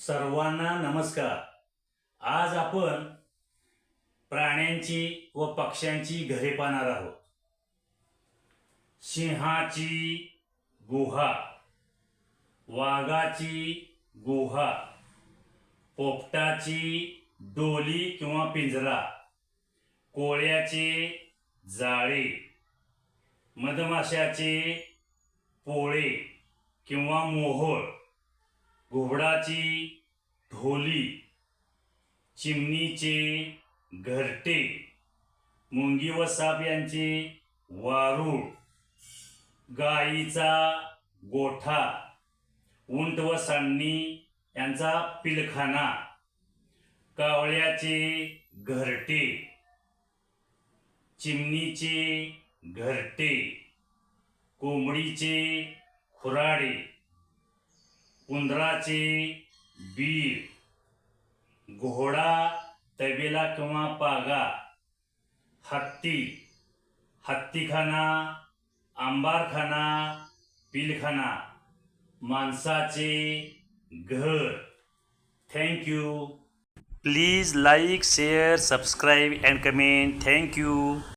सर्वांना नमस्कार. आज आपण प्राण्यांची व पक्ष्यांची घरे पाहणार आहोत. सिंहाची गुहा वाघाची गुहा पोपटाची डोली किंवा पिंजरा कोळ्याचे जाळे मधमाशाचे पोळे किंवा मोहोळ घुबडाची ढोली चिमणीचे घरटे मुंगी व साप यांचे वारूळ गाईचा गोठा उंट व सांडणी यांचा पिलखाना कावळ्याचे घरटे चिमणीचे घरटे कोंबडीचे खुराडे उंदराचे बी घोडा तबेला किंवा पागा हत्ती हत्तीखाना आंबारखाना पिलखाना माणसाचे घर. Thank you please like share subscribe and comment thank you